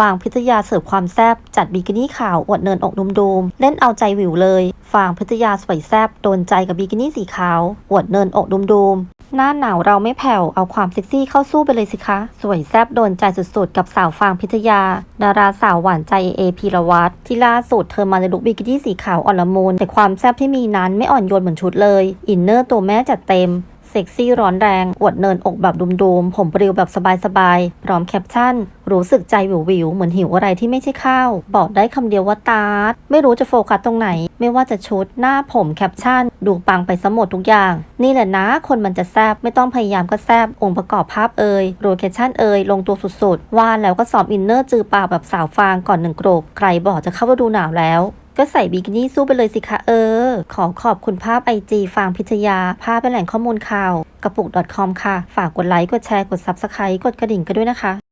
ฟางพิทยาเสิร์ฟความแซบจัดบิกินี่ขาวอวดเนินอกดุมๆเล่นเอาใจวิวเลย ฟางพิทยาสวยแซบโดนใจกับบิกินี่สีขาวอวดเนินอกดุมๆหน้าหนาวเราไม่แผ่วเอาความเซ็กซี่เข้าสู้ไปเลยสิคะ สวยแซบโดนใจสุดๆ กับสาวฟางพิทยา ดาราสาวหวานใจเอพีรวัตรที่ล่าสุดเธอมาในลุคบิกินี่สีขาวอ่อนละมุนแต่ความแซบที่มีนั้นไม่อ่อนโยนเหมือนชุดเลย อินเนอร์ตัวแม่จัดเต็ม เซ็กซี่ร้อนแรง อวดเนินอกแบบดุมๆ ผมปลิวแบบสบายๆ พร้อมแคปชั่น รู้สึกใจวิววิวเหมือนหิวอะไรที่ไม่ใช่ข้าว บอกได้คำเดียวว่าตาร์ดไม่รู้จะโฟกัสตรงไหน ไม่ว่าจะชุดหน้าผมแคปชั่น ดูปังไปซะหมดทุกอย่าง นี่แหละนะคนมันจะแซบไม่ต้องพยายามก็แซบองค์ประกอบภาพเอ่ยโลเคชั่นเอ่ยลงตัวสุดๆว่าแล้วก็ซ้อมอินเนอร์จือปากแบบสาวฟางก่อนหนึ่งกรบใครบอกจะเข้าฤดูหนาวแล้ว ก็ใส่บิกินี่สู้ไปเลยสิคะเออ ขอขอบคุณภาพไอจีฟางพิทยา ภาพเป็นแหล่งข้อมูลข่าว กระปุก .com ค่ะ ฝากกดไลค์ กดแชร์ กด Subscribe กดกระดิ่งกันด้วยนะคะ